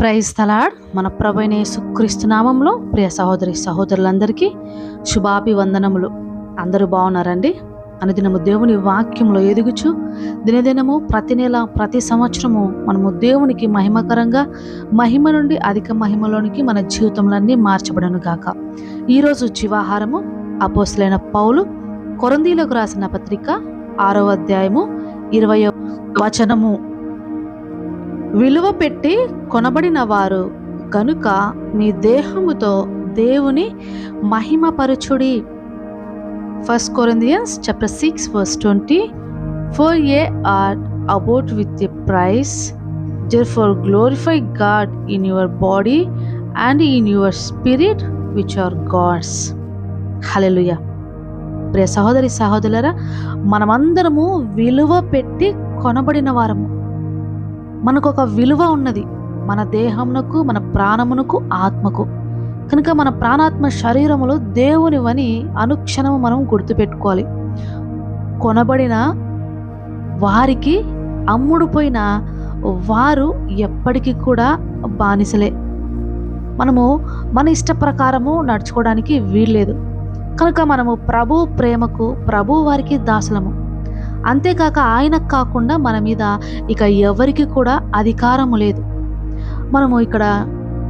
Praise తలాడ్ మన ప్రభైన యేసుక్రీస్తు నామంలో ప్రియ సహోదరి సహోదరులందరికీ శుభాభివందనములు. అందరూ బాగున్నారండి? అనుదినము దేవుని వాక్యంలో ఎదుగుచు దినదినము ప్రతి నెల ప్రతి సంవత్సరము మనము దేవునికి మహిమకరంగా మహిమ నుండి అధిక మహిమలోనికి మన జీవితంలన్నీ మార్చబడను గాక. ఈరోజు జీవాహారము అపోసులైన పౌలు కొరందీలకు రాసిన పత్రిక ఆరో అధ్యాయము ఇరవై వచనము. విలువ పెట్టి కొనబడిన వారు కనుక మీ దేహముతో దేవుని మహిమపరచుడి. First Corinthians chapter six verse twenty for ye are about with a price therefore glorify God in your body and in your spirit which are God's hallelujah ప్రియ సహోదరి సహోదరులరా మనమందరము విలువ పెట్టి కొనబడిన వారము. మనకు ఒక విలువ ఉన్నది. మన దేహమునకు మన ప్రాణమునకు ఆత్మకు. కనుక మన ప్రాణాత్మ శరీరములు దేవునివని అనుక్షణము మనం గుర్తుపెట్టుకోవాలి. కొనబడిన వారికి అమ్ముడుపోయిన వారు ఎప్పటికీ కూడా బానిసలే. మనము మన ఇష్ట ప్రకారము నడుచుకోవడానికి వీల్లేదు. కనుక మనము ప్రభు ప్రేమకు ప్రభు వారికి దాసులము. అంతేకాక ఆయనకు కాకుండా మన మీద ఇక ఎవరికి కూడా అధికారము లేదు. మనము ఇక్కడ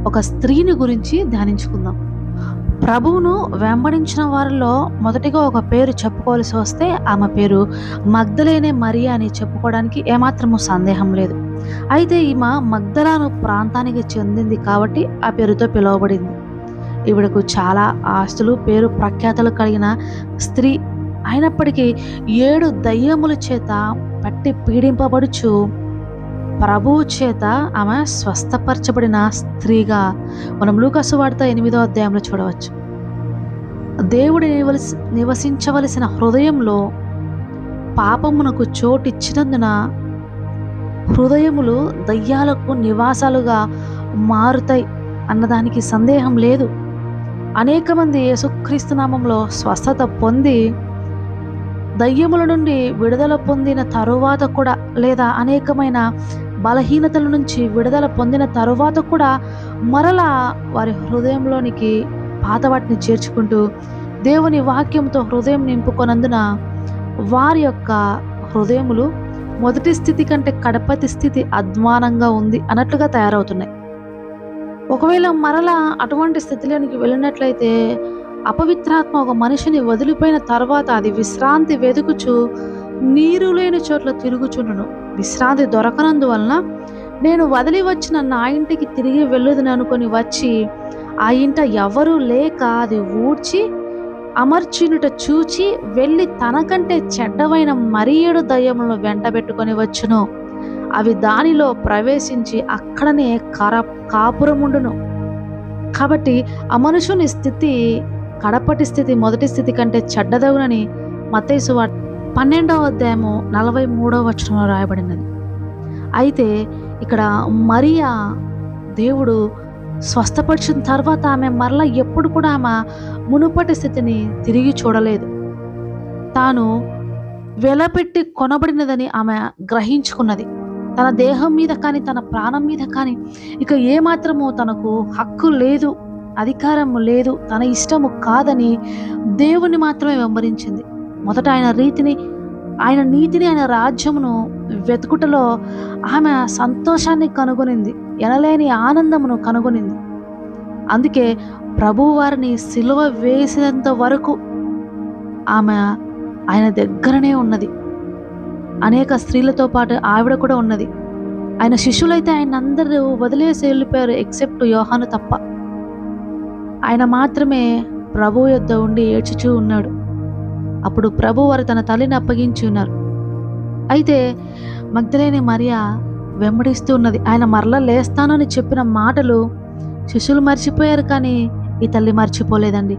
ఒక స్త్రీని గురించి ధ్యానించుకుందాం. ప్రభువును వెంబడించిన వారిలో మొదటిగా ఒక పేరు చెప్పుకోవాల్సి వస్తే ఆమె పేరు మగ్ధలేనే మరియా అని చెప్పుకోవడానికి ఏమాత్రము సందేహం లేదు. అయితే ఈమె మగ్ధలాను ప్రాంతానికి చెందింది కాబట్టి ఆ పేరుతో పిలువబడింది. ఈవిడకు చాలా ఆస్తులు పేరు ప్రఖ్యాతలు కలిగిన స్త్రీ అయినప్పటికీ ఏడు దయ్యముల చేత పట్టి పీడింపబడుచు. ప్రభువు చేత ఆమె స్వస్థపరచబడిన స్త్రీగా మనం లూకసు వార్త ఎనిమిదో అధ్యాయంలో చూడవచ్చు. దేవుడు నివసి నివసించవలసిన హృదయంలో పాపమునకు చోటిచ్చినందున హృదయములు దయ్యాలకు నివాసాలుగా మారుతాయి అన్నదానికి సందేహం లేదు. అనేక మంది యేసుక్రీస్తు నామంలో స్వస్థత పొంది దయ్యముల నుండి విడుదల పొందిన తరువాత కూడా లేదా అనేకమైన బలహీనతల నుంచి విడుదల పొందిన తరువాత కూడా మరలా వారి హృదయంలోనికి పాత వాటిని చేర్చుకుంటూ దేవుని వాక్యంతో హృదయం నింపుకొనందున వారి యొక్క హృదయములు మొదటి స్థితి కంటే కడపతి స్థితి అధ్వానంగా ఉంది అన్నట్లుగా తయారవుతున్నాయి. ఒకవేళ మరలా అటువంటి స్థితిలోనికి వెళ్ళినట్లయితే అపవిత్రాత్మ ఒక మనిషిని వదిలిపోయిన తర్వాత అది విశ్రాంతి వెతుకుచు నీరు లేని చోట్ల తిరుగుచుండును. విశ్రాంతి దొరకనందువలన నేను వదిలి వచ్చిన నా ఇంటికి తిరిగి వెళ్ళదని అనుకొని వచ్చి ఆ ఇంట ఎవరూ లేక అది ఊడ్చి అమర్చినుట చూచి వెళ్ళి తనకంటే చెడ్డవైన మరి ఏడు దయ్యములను వెంటబెట్టుకొని వచ్చును. అవి దానిలో ప్రవేశించి అక్కడనే కర కాపురముండును. కాబట్టి ఆ మనుషుని స్థితి కడపటి స్థితి మొదటి స్థితి కంటే చెడ్డదగునని మత్తైసు వార్త పన్నెండవ అధ్యాయము నలభై మూడవ వచనంలో రాయబడినది. అయితే ఇక్కడ మరియా దేవుడు స్వస్థపరిచిన తర్వాత ఆమె మరలా ఎప్పుడు కూడా ఆమె మునుపటి స్థితిని తిరిగి చూడలేదు. తాను వెలపెట్టి కొనబడినదని ఆమె గ్రహించుకున్నది. తన దేహం మీద కానీ తన ప్రాణం మీద కానీ ఇక ఏమాత్రము తనకు హక్కు లేదు. అధికారం లేదు తన ఇష్టము కాదని దేవుని మాత్రమే వెంబడించింది. మొదట ఆయన రీతిని ఆయన నీతిని ఆయన రాజ్యమును వెతుకుటలో ఆమె సంతోషాన్ని కనుగొనింది ఎనలేని ఆనందమును కనుగొనింది. అందుకే ప్రభువు వారిని సిలువ వేసినంత వరకు ఆమె ఆయన దగ్గరనే ఉన్నది. అనేక స్త్రీలతో పాటు ఆవిడ కూడా ఉన్నది. ఆయన శిష్యులైతే ఆయన అందరూ వదిలేసి వెళ్ళిపోయారు ఎక్సెప్ట్ యోహాను తప్ప. ఆయన మాత్రమే ప్రభు యొద్ద ఉండి ఏడ్చుచూ ఉన్నాడు. అప్పుడు ప్రభు వారు తన తల్లిని అప్పగించి ఉన్నారు. అయితే మగ్ధలేని మరియా వెంబడిస్తూ ఉన్నది. ఆయన మరలా లేస్తానని చెప్పిన మాటలు శిష్యులు మర్చిపోయారు కానీ ఈ తల్లి మర్చిపోలేదండి.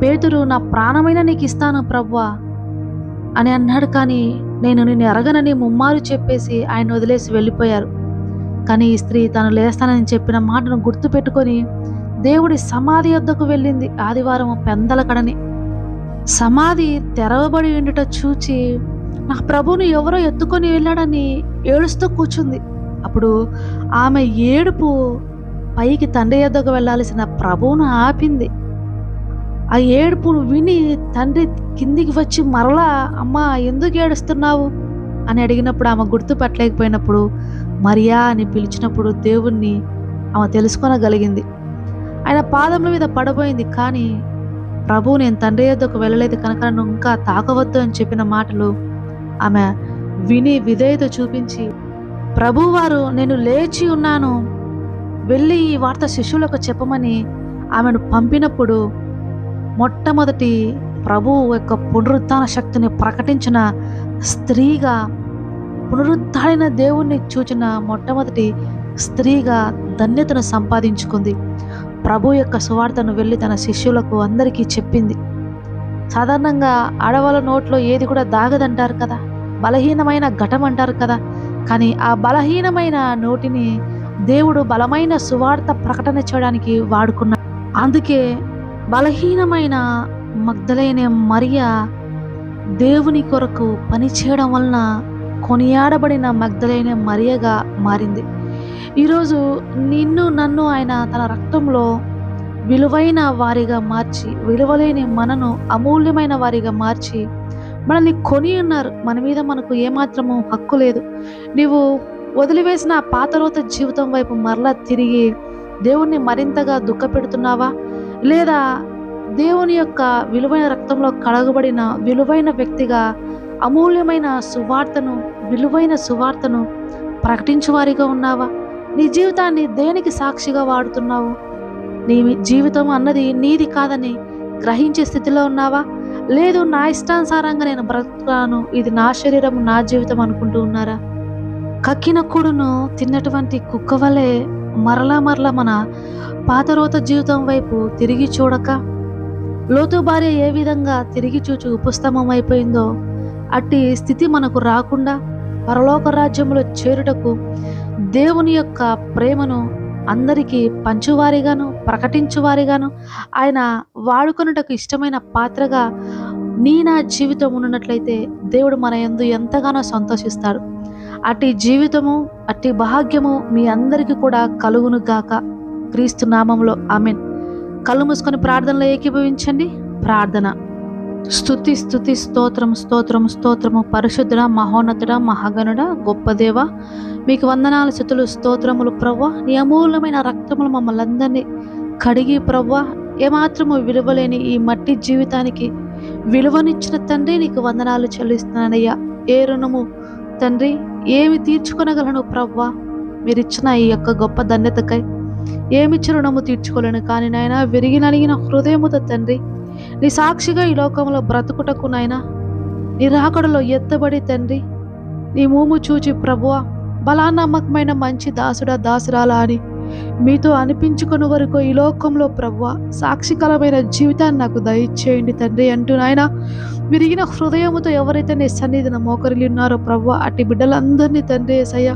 పేతురు నా ప్రాణమైన నీకు ఇస్తాను ప్రవ్వా అని అన్నాడు కానీ నేను నిన్ను ఎరగనని ముమ్మారు చెప్పేసి ఆయన వదిలేసి వెళ్ళిపోయారు. కానీ ఈ స్త్రీ తను లేస్తానని చెప్పిన మాటను గుర్తుపెట్టుకొని దేవుడి సమాధి వద్దకు వెళ్ళింది ఆదివారం పెందల కడని సమాధి తెరవబడి ఉండుట చూచి నా ప్రభుని ఎవరో ఎత్తుకొని వెళ్ళాడని ఏడుస్తూ కూర్చుంది అప్పుడు ఆమె ఏడుపు పైకి తండ్రి యొద్దకు వెళ్ళాల్సిన ప్రభువును ఆపింది. ఆ ఏడుపును విని తండ్రి కిందికి వచ్చి మరలా అమ్మ ఎందుకు ఏడుస్తున్నావు? అని అడిగినప్పుడు ఆమె గుర్తుపట్టలేకపోయినప్పుడు మరియా అని పిలిచినప్పుడు దేవుణ్ణి ఆమె తెలుసుకొనగలిగింది. ఆయన పాదముల మీద పడబోయింది. కానీ ప్రభు నేను తండ్రి యొద్దకు వెళ్ళలేదు కనుక నన్ను ఇంకా తాకవద్దు అని చెప్పిన మాటలు ఆమె విని విధేయత చూపించి ప్రభువారు నేను లేచి ఉన్నాను వెళ్ళి ఈ వార్త శిష్యులకు చెప్పమని ఆమెను పంపినప్పుడు మొట్టమొదటి ప్రభువు యొక్క పునరుత్థాన శక్తిని ప్రకటించిన స్త్రీగా పునరుద్ధాడిన దేవుణ్ణి చూచిన మొట్టమొదటి స్త్రీగా ధన్యతను సంపాదించుకుంది. ప్రభు యొక్క సువార్తను వెళ్ళి తన శిష్యులకు అందరికీ చెప్పింది. సాధారణంగా ఆడవాళ్ళ నోట్లో ఏది కూడా దాగదంటారు కదా? బలహీనమైన ఘటం అంటారు కదా? కానీ ఆ బలహీనమైన నోటిని దేవుడు బలమైన సువార్త ప్రకటన చేయడానికి వాడుకున్నాడు. అందుకే బలహీనమైన మగ్ధలైన మరియ దేవుని కొరకు పనిచేయడం వలన కొనియాడబడిన మగ్ధలైన మరియగా మారింది. ఈరోజు నిన్ను నన్ను ఆయన తన రక్తంలో విలువైన వారిగా మార్చి విలువలేని మనను అమూల్యమైన వారిగా మార్చి మనల్ని కొని ఉన్నారు మన మీద మనకు ఏమాత్రము హక్కు లేదు. నీవు వదిలివేసిన పాతరోత జీవితం వైపు మరలా తిరిగి దేవుణ్ణి మరింతగా దుఃఖపెడుతున్నావా? లేదా దేవుని యొక్క విలువైన రక్తంలో కడగబడిన విలువైన వ్యక్తిగా అమూల్యమైన సువార్తను విలువైన సువార్తను ప్రకటించువారిగా ఉన్నావా? నీ జీవితాన్ని దేనికి సాక్షిగా వాడుతున్నావు? నీ జీవితం అన్నది నీది కాదని గ్రహించే స్థితిలో ఉన్నావా? లేదు నా ఇష్టానుసారంగా నేను బ్రతుకుతాను. ఇది నా శరీరం నా జీవితం అనుకుంటూ ఉన్నారా? కక్కిన కూడును తిన్నటువంటి కుక్క వలె మరలా మరలా మన పాతరోత జీవితం వైపు తిరిగి చూడక లోతు భార్య ఏ విధంగా తిరిగి చూచు ఉపస్తమం అయిపోయిందో అట్టి స్థితి మనకు రాకుండా పరలోక రాజ్యంలో చేరుటకు దేవుని యొక్క ప్రేమను అందరికీ పంచువారిగాను ప్రకటించువారిగాను ఆయన వాడుకొనుటకు ఇష్టమైన పాత్రగా నీ నా జీవితం ఉన్నట్లయితే దేవుడు మన యందు ఎంతగానో సంతోషిస్తాడు. అట్టి జీవితము అట్టి భాగ్యము మీ అందరికీ కూడా కలుగును గాక. క్రీస్తు నామంలో ఆమెన్. కళ్ళు మూసుకొని ప్రార్థనలో ఏకీభవించండి. ప్రార్థన. స్తుతి స్థుతి స్తోత్రం స్తోత్రం స్తోత్రము. పరిశుద్ధుడ మహోన్నతుడ మహాగణుడ గొప్ప దేవ మీకు వందనాల స్థుతులు స్తోత్రములు ప్రవ్వ. నీ అమూల్యమైన రక్తములు మమ్మల్ని అందరినీ కడిగి ప్రవ్వ. ఏమాత్రము విలువలేని ఈ మట్టి జీవితానికి విలువనిచ్చిన తండ్రి నీకు వందనాలు చెల్లిస్తున్నానయ్యా. ఏ రుణము తండ్రి ఏమి తీర్చుకొనగలను ప్రవ్వ. మీరిచ్చిన ఈ యొక్క గొప్ప ధన్యతకై ఏమిచ్చిన రుణము తీర్చుకోలేను. కానీ నాయన విరిగి నలిగిన హృదయముతో తండ్రి నీ సాక్షిగా ఈ లోకంలో బ్రతుకుటకు నాయనా. నీ రాకడలో ఎత్తబడి తండ్రి. నీ మూము చూచి ప్రభువా బలా నమ్మకమైన మంచి దాసుడా దాసురాలా అని మీతో అనిపించుకుని వరకు ఈ లోకంలో ప్రభువ సాక్షికరమైన జీవితాన్ని నాకు దయచేయండి తండ్రి అంటూ నాయన. విరిగిన హృదయముతో ఎవరైతే నీ సన్నిధిన మోకరిల్లి ఉన్నారో ప్రభు అట్టి బిడ్డలందరినీ తండ్రి ఏసయ్య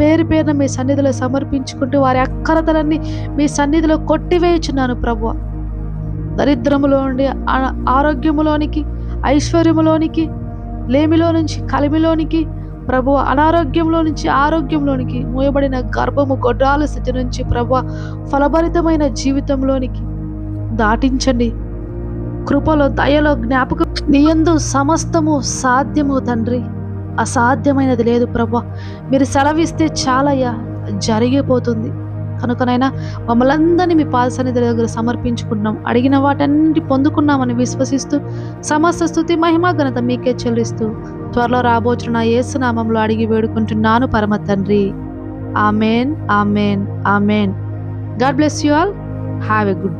పేరు పేరున మీ సన్నిధిలో సమర్పించుకుంటూ వారి అక్కరతలన్నీ మీ సన్నిధిలో కొట్టివేయుచున్నాను ప్రభు దరిద్రములో నుండి ఆ- ఆరోగ్యములోనికి ఐశ్వర్యములోనికి లేమిలో నుంచి కలిమిలోనికి ప్రభు అనారోగ్యంలో నుంచి ఆరోగ్యంలోనికి మూయబడిన గర్భము గొడ్రాల స్థితి నుంచి ప్రభు ఫలభరితమైన జీవితంలోనికి దాటించండి. కృపలో దయలో జ్ఞాపకం నీయందు సమస్తము సాధ్యము తండ్రి. అసాధ్యమైనది లేదు ప్రభు. మీరు సెలవిస్తే చాలయ్యా జరిగిపోతుంది. కనుకనైనా మమ్మల్ని అందరినీ మీ పాద దగ్గర సమర్పించుకుంటున్నాం. అడిగిన వాటన్నిటి పొందుకున్నామని విశ్వసిస్తూ సమస్త స్థుతి మహిమ ఘనత మీకే చెల్లిస్తూ త్వరలో రాబోచున్న నా ఏసునామంలో అడిగి వేడుకుంటున్నాను పరమ తండ్రి. Amen amen amen. God bless you all. Have a good